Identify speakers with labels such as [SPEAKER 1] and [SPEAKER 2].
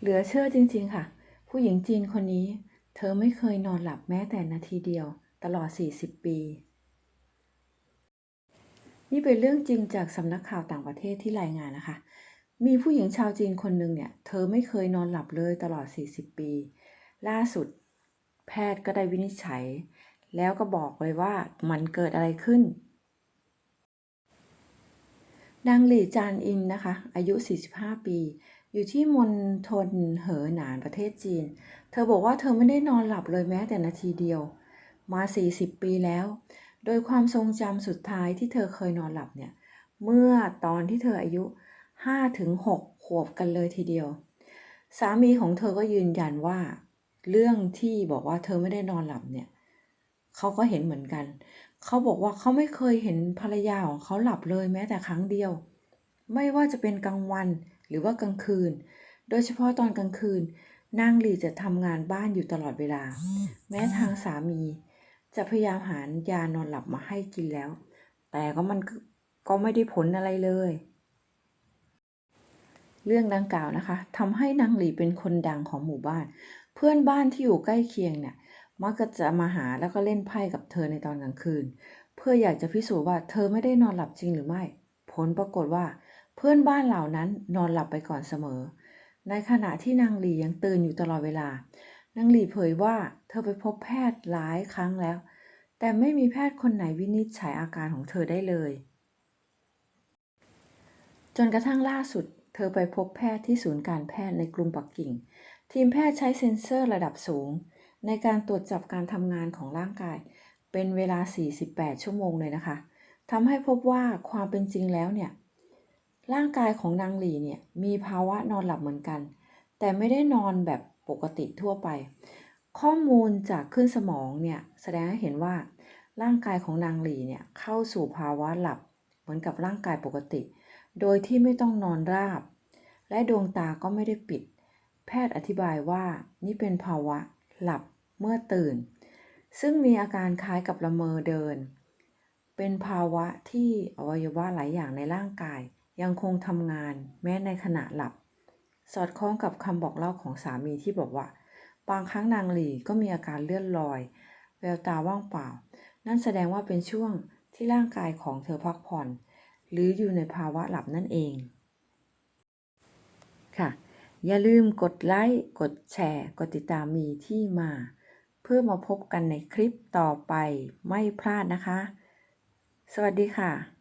[SPEAKER 1] เหลือเชื่อจริงๆค่ะ ผู้หญิงจีนคนนี้ เธอไม่เคยนอนหลับแม้แต่นาทีเดียว ตลอด 40 ปี นี่เป็นเรื่องจริงจากสำนักข่าวต่างประเทศที่รายงานนะคะ มีผู้หญิงชาวจีนคนหนึ่งเนี่ย เธอไม่เคยนอนหลับเลยตลอด 40 ปี ล่าสุด แพทย์ก็ได้วินิจฉัย แล้วก็บอกเลยว่ามันเกิดอะไรขึ้นนางหลี่จานอินนะคะ อายุ 45 ปี อยู่ที่มณฑลเหอหนานประเทศจีน เธอบอกว่าเธอไม่ได้นอนหลับเลยแม้แต่นาทีเดียว มา 40 ปีแล้ว โดยความทรงจำสุดท้ายที่เธอเคยนอนหลับเนี่ย เมื่อตอนที่เธออายุ 5-6 ขวบกันเลยทีเดียว สามีของเธอก็ยืนยันว่า เรื่องที่บอกว่าเธอไม่ได้นอนหลับเนี่ยเขาก็เห็นเหมือนกัน เขาบอกว่าเขาไม่เคยเห็นภรรยาของเขาหลับเลยแม้แต่ครั้งเดียว ไม่ว่าจะเป็นกลางวัน หรือว่ากลางคืน โดยเฉพาะตอนกลางคืน นางหลีจะทำงานบ้านอยู่ตลอดเวลา แม้ทางสามี จะพยายามหายานอนหลับมาให้กินแล้ว แต่ก็มันก็ไม่ได้ผลอะไรเลย เรื่องดังกล่าวนะคะทำให้นางหลีเป็นคนดังของหมู่บ้าน เพื่อนบ้านที่อยู่ใกล้เคียงเนี่ยมักจะมาหาแล้วก็เล่นไพ่กับเธอในตอนกลางคืน เพื่ออยากจะพิสูจน์ว่าเธอไม่ได้นอนหลับจริงหรือไม่ ผลปรากฏว่า เพื่อนบ้านเหล่านั้นนอนหลับไปก่อนเสมอ ในขณะที่นางหลียังตื่นอยู่ตลอดเวลา นางหลีเผยว่าเธอไปพบแพทย์หลายครั้งแล้ว แต่ไม่มีแพทย์คนไหนวินิจฉัยอาการของเธอได้เลย จนกระทั่งล่าสุด เธอไปพบแพทย์ที่ศูนย์การแพทย์ในกรุงปักกิ่ง ทีมแพทย์ใช้เซ็นเซอร์ระดับสูง ในการตรวจจับการทำงานของร่างกาย เป็นเวลา 48 ชั่วโมงเลยนะคะทำให้พบว่าความเป็นจริงแล้วเนี่ย ร่างกายของนางหลีเนี่ยมีภาวะนอนหลับเหมือนกัน แต่ไม่ได้นอนแบบปกติทั่วไป ข้อมูลจากขึ้นสมองเนี่ยแสดงให้เห็นว่าร่างกายของนางหลีเนี่ยเข้าสู่ภาวะหลับเหมือนกับร่างกายปกติ โดยที่ไม่ต้องนอนราบ และดวงตาก็ไม่ได้ปิด แพทย์อธิบายว่านี่เป็นภาวะหลับเมื่อตื่น ซึ่งมีอาการคล้ายกับละเมอเดิน เป็นภาวะที่อวัยวะหลายอย่างในร่างกาย ยังคงทำงานแม้ในขณะหลับ สอดคล้องกับคำบอกเล่าของสามีที่บอกว่า บางครั้งนางหลีก็มีอาการเลื่อนลอย แววตาว่างเปล่า นั่นแสดงว่าเป็นช่วงที่ร่างกายของเธอพักผ่อน หรืออยู่ในภาวะหลับนั่นเอง ค่ะ อย่าลืมกดไลค์กดแชร์ กดติดตามมีที่มา เพื่อมาพบกันในคลิปต่อไปไม่พลาดนะคะ สวัสดีค่ะ